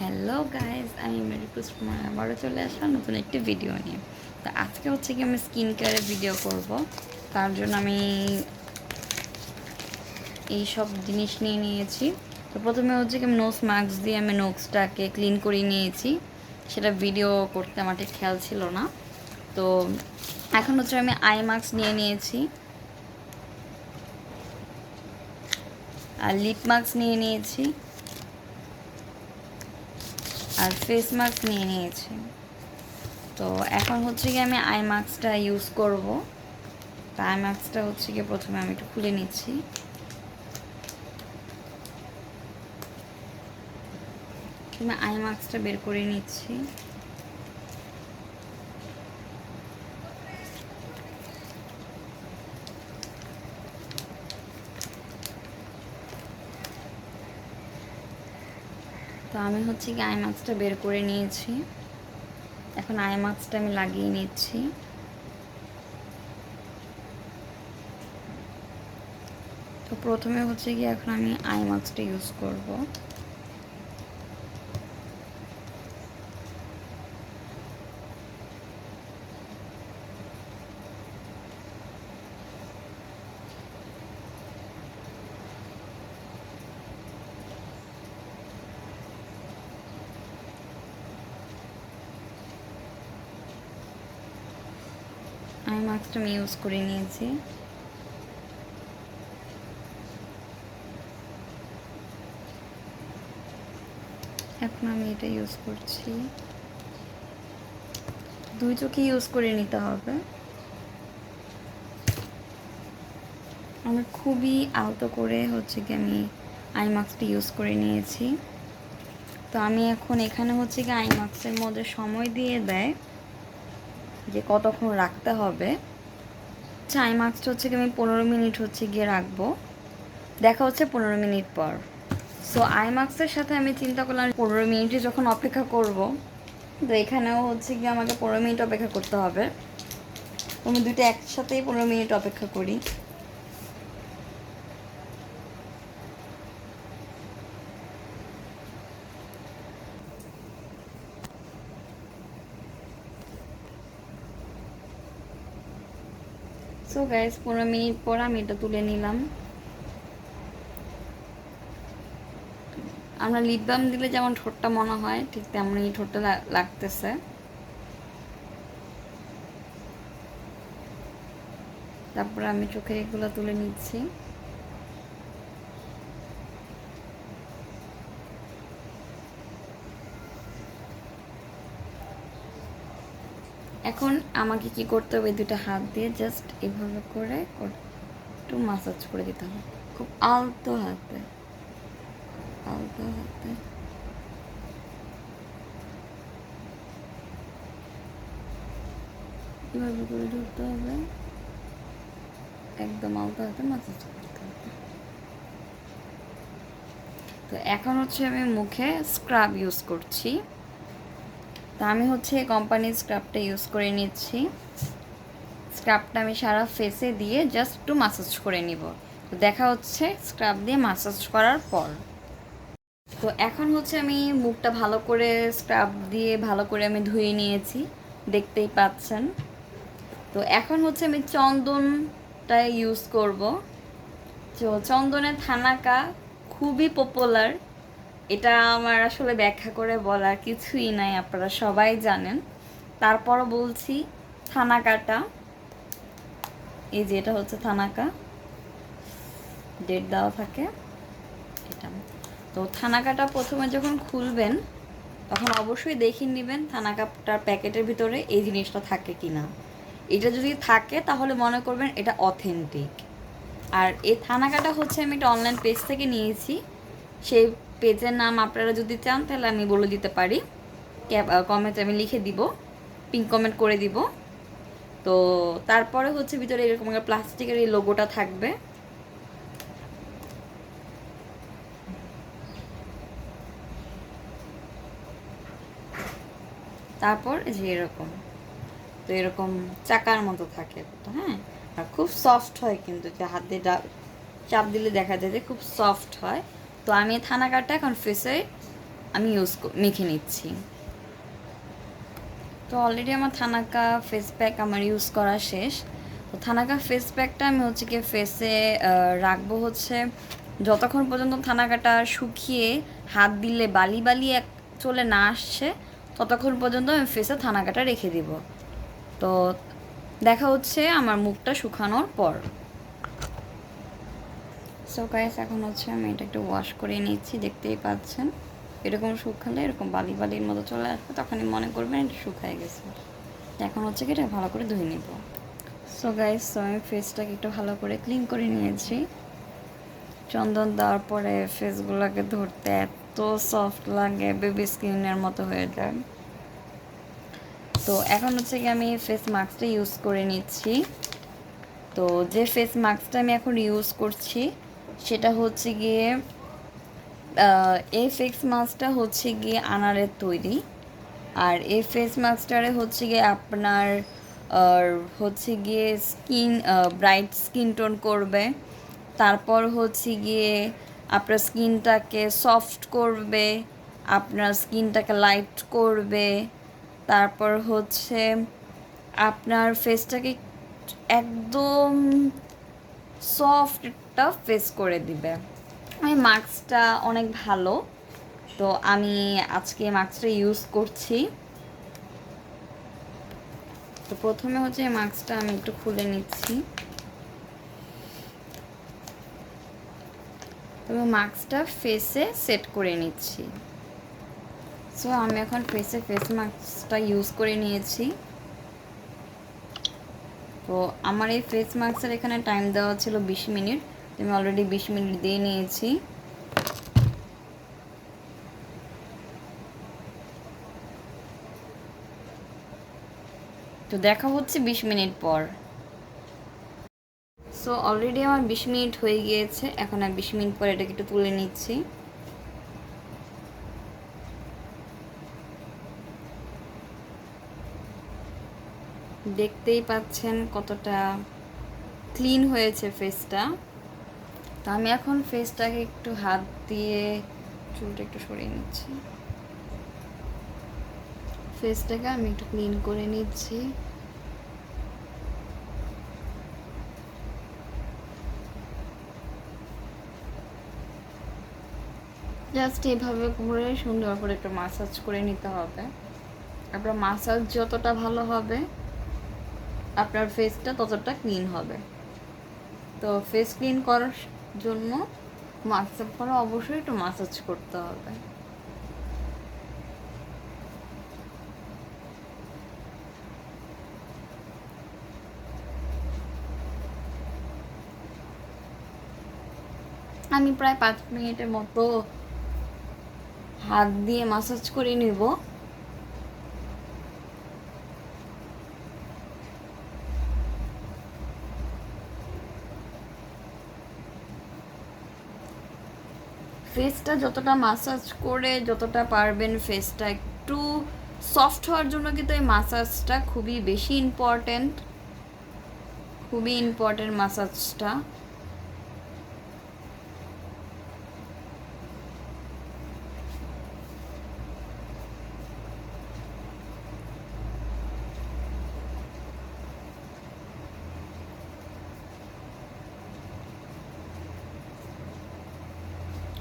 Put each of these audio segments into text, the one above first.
Hello guys আমি মেরিকুস কুমার আবারও চলে আসলাম নতুন একটি ভিডিও নিয়ে। তো আজকে হচ্ছে কি আমি স্কিন কেয়ারের ভিডিও করব। তার জন্য আমি এই সব জিনিস নিয়ে নিয়েছি। তো প্রথমে হচ্ছে কি আমি নোস মাস্ক দিয়ে আমি নোক্সটাকে ক্লিন করে নিয়েছি। সেটা ভিডিও করতে আমার ঠিক খেয়াল ছিল না। তো এখন হচ্ছে আমি আই মাস্ক নিয়ে নিয়েছি। আর লিপ মাস্ক নিয়ে নিয়েছি। আর ফেস মাস্ক নিয়ে নিয়েছি। তো এখন হচ্ছে কি আমি আই মাস্কটা ইউজ করব। তা আই মাস্কটা হচ্ছে কি প্রথমে আমি একটু খুলে নিচ্ছি। আই মাস্কটা বের করে নিচ্ছি। আমি হচ্ছে কি আয় মাছটা বের করে নিয়েছি। এখন আয় মাছটা আমি লাগিয়ে নিচ্ছি। তো প্রথমে হচ্ছে কি এখন আমি আই মাছটা ইউজ করব। মাস্কটা আমি ইউজ করে নিয়েছি। এখন আমি এটা ইউজ করছি। দুই চোখে ইউজ করে নিতে হবে। আমি খুবই আলতো করে হচ্ছে কি আমি আই মাস্কটা ইউজ করে নিয়েছি। তো আমি এখন এখানে হচ্ছে কি আই মাস্কের মধ্যে সময় দিয়ে দেয়। যে কতক্ষণ রাখতে হবে। চাই মাছটা হচ্ছে আমি পনেরো মিনিট হচ্ছে গিয়ে রাখব। দেখা হচ্ছে পনেরো মিনিট পর। সো আই মাস্কের সাথে আমি চিন্তা করলাম পনেরো মিনিটে যখন অপেক্ষা করব, তো এখানেও হচ্ছে গিয়ে আমাকে পনেরো মিনিট অপেক্ষা করতে হবে। আমি দুটো একসাথেই পনেরো মিনিট অপেক্ষা করি। সো গাইস পনেরো মিনিট পর আমি এটা তুলে নিলাম। আমরা লিপ বাম দিলে যেমন ঠোঁটটা মনে হয়, ঠিক তেমনই ঠোঁটটা লাগতেছে। তারপরে আমি চোখে এগুলো তুলে নিচ্ছি। এখন আমাকে কি করতে হবে? দুটো হাত দিয়ে জাস্ট এভাবে করে একটু মাসাজ করে দিতে হবে। খুব আলতো হাতে। আলতো হাতে। এভাবে করে ধরতে হবে। একদম আলতো হাতে মাসাজ করতে হবে। তো এখন হচ্ছে আমি মুখে স্ক্রাব ইউজ করছি। তা আমি হচ্ছে কোম্পানির স্ক্রাবটা ইউজ করে নিচ্ছি। স্ক্রাবটা আমি সারা ফেসে দিয়ে জাস্ট একটু মাসাজ করে নিব। তো দেখা হচ্ছে স্ক্রাব দিয়ে মাসাজ করার পর। তো এখন হচ্ছে আমি মুখটা ভালো করে স্ক্রাব দিয়ে ভালো করে আমি ধুয়ে নিয়েছি, দেখতেই পাচ্ছেন। তো এখন হচ্ছে আমি চন্দনটা ইউজ করব। তো চন্দনের থানাকা খুবই পপুলার এটা আমার আসলে ব্যাখ্যা করে বলার কিছুই নাই, আপনারা সবাই জানেন। তারপরও বলছি, থানাকাটা। এই যে এটা হচ্ছে থানাকা। ডেট দেওয়া থাকে। এটা। তো থানাকাটা প্রথমে যখন খুলবেন, তখন অবশ্যই দেখে নেবেন থানাকাটার প্যাকেটের ভিতরে এই জিনিসটা থাকে কি না এটা যদি থাকে, তাহলে মনে করবেন এটা অথেন্টিক আর এই থানাকাটা হচ্ছে আমি একটা অনলাইন পেজ থেকে নিয়েছি। সেই পেজের নাম আপনারা যদি চান, তাহলে আমি বলে দিতে পারি। কমেন্ট আমি লিখে দিব পিঙ্ক কমেন্ট করে দিব। তো তারপরে হচ্ছে ভিতরে এরকম একটা প্লাস্টিকের এই লোগোটা থাকবে। তারপর যে এরকম, তো এরকম চাকার মতো থাকে, তো হ্যাঁ? আর খুব সফট হয় কিন্তু, যে হাত চাপ দিলে দেখা যায় যে খুব সফট হয়। তো আমি থানা কার্ডটা এখন ফেসে আমি ইউজ মেখে নিচ্ছি। তো অলরেডি আমার থানাকা ফেস প্যাক আমার ইউজ করা শেষ। তো থানাকা ফেস প্যাকটা আমি হচ্ছে কি ফেসে রাখব হচ্ছে যতক্ষণ পর্যন্ত থানাকাটা শুকিয়ে হাত দিলে বালি বালি এক চলে না আসছে, ততক্ষণ পর্যন্ত আমি ফেসে থানাকাটা রেখে দিব। তো দেখা হচ্ছে আমার মুখটা শুকানোর পর। সো গাইস এখন হচ্ছে আমি এটা একটু ওয়াশ করে নিচ্ছি, দেখতেই পাচ্ছেন। এরকম শুকালে, এরকম বালি বালির মতো চলে আসবে, তখনই মনে করবেন এটা শুকায় গেছে। এখন হচ্ছে কি এটা ভালো করে ধুয়ে নিব। সো গাইস সো আমি ফেসটাকে একটু ভালো করে ক্লিন করে নিয়েছি। চন্দন দেওয়ার পরে ফেসগুলোকে ধরতে এত সফট লাগে বেবি স্কিনের মতো হয়ে যায়। তো এখন হচ্ছে কি আমি ফেস মাস্কটা ইউজ করে নিচ্ছি। তো যে ফেস মাস্কটা আমি এখন ইউজ করছি সেটা হচ্ছে গিয়ে এই ফেস মাস্কটা হচ্ছে গিয়ে আনারের তৈরি। আর এই ফেস মাস্কটারে হচ্ছে গিয়ে আপনার হচ্ছে গিয়ে স্কিন ব্রাইট স্কিন টোন করবে। তারপর হচ্ছে গিয়ে আপনার স্কিনটাকে সফট করবে, আপনার স্কিনটাকে লাইট করবে। তারপর হচ্ছে আপনার ফেসটাকে একদম সফট একটা ফেস করে দিবে। আমি মাস্কটা অনেক ভালো, তো আমি আজকে মাস্কটা ইউজ করছি। তো প্রথমে হচ্ছে এই মাস্কটা আমি একটু খুলে নিচ্ছি। তবে মাস্কটা ফেসে সেট করে নিচ্ছি। সো আমি এখন ফেসে ফেস মাস্কটা ইউজ করে নিয়েছি। তো আমার এই ফেস মাস্কের এখানে টাইম দেওয়া ছিল বিশ মিনিট। আমি অলরেডি বিশ মিনিট দিয়ে নিয়েছি। তো দেখা হচ্ছে বিশ মিনিট পর। সো অলরেডি আমার বিশ মিনিট হয়ে গিয়েছে। এখন আর বিশ মিনিট পর এটাকে একটু তুলে নিচ্ছি। দেখতেই পাচ্ছেন কতটা ক্লিন হয়েছে ফেসটা তো আমি এখন ফেসটাকে একটু হাত দিয়ে চুলটা একটু সরিয়ে নিচ্ছি। ফেসটাকে আমি একটু ক্লিন করে নিচ্ছি। জাস্ট এইভাবে করে সুন্দর করে একটু মাসাজ করে নিতে হবে। আপনার মাসাজ যতটা ভালো হবে, আপনার ফেসটা ততটা ক্লিন হবে। তো ফেস ক্লিন করার জন্য মাসাজ করা অবশ্যই একটু মাসাজ করতে হবে। আমি প্রায় পাঁচ মিনিটের মতো হাত দিয়ে মাসাজ করে নিব। ফেসটা যতটা মাসাজ করে যতটা পারবেন ফেসটা একটু সফট হওয়ার জন্য কিন্তু এই মাসাজটা খুবই বেশি ইম্পর্টেন্ট খুবই ইম্পর্টেন্ট মাসাজটা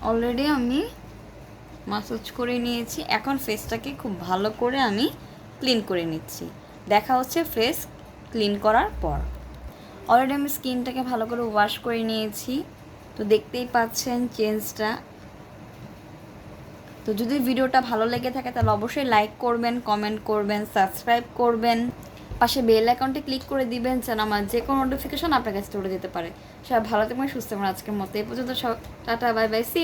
অলরেডি আমি মাসাজ করে নিয়েছি। এখন ফেসটাকে খুব ভালো করে আমি ক্লিন করে নিচ্ছি। দেখা হচ্ছে ফেস ক্লিন করার পর। অলরেডি আমি স্কিনটাকে ভালো করে ওয়াশ করে নিয়েছি। তো দেখতেই পাচ্ছেন চেঞ্জটা তো যদি ভিডিওটা ভালো লেগে থাকে, তাহলে অবশ্যই লাইক করবেন কমেন্ট করবেন সাবস্ক্রাইব করবেন। পাশে বেল অ্যাকাউন্টে ক্লিক করে দিবেন যেন আমার যে কোনো নোটিফিকেশন আপনার কাছে চলে যেতে পারে। সবাই ভালো থাকবেন, সুস্থ থাকবেন। আজকের মতো এই পর্যন্ত সব, টাটা বাই বাই সি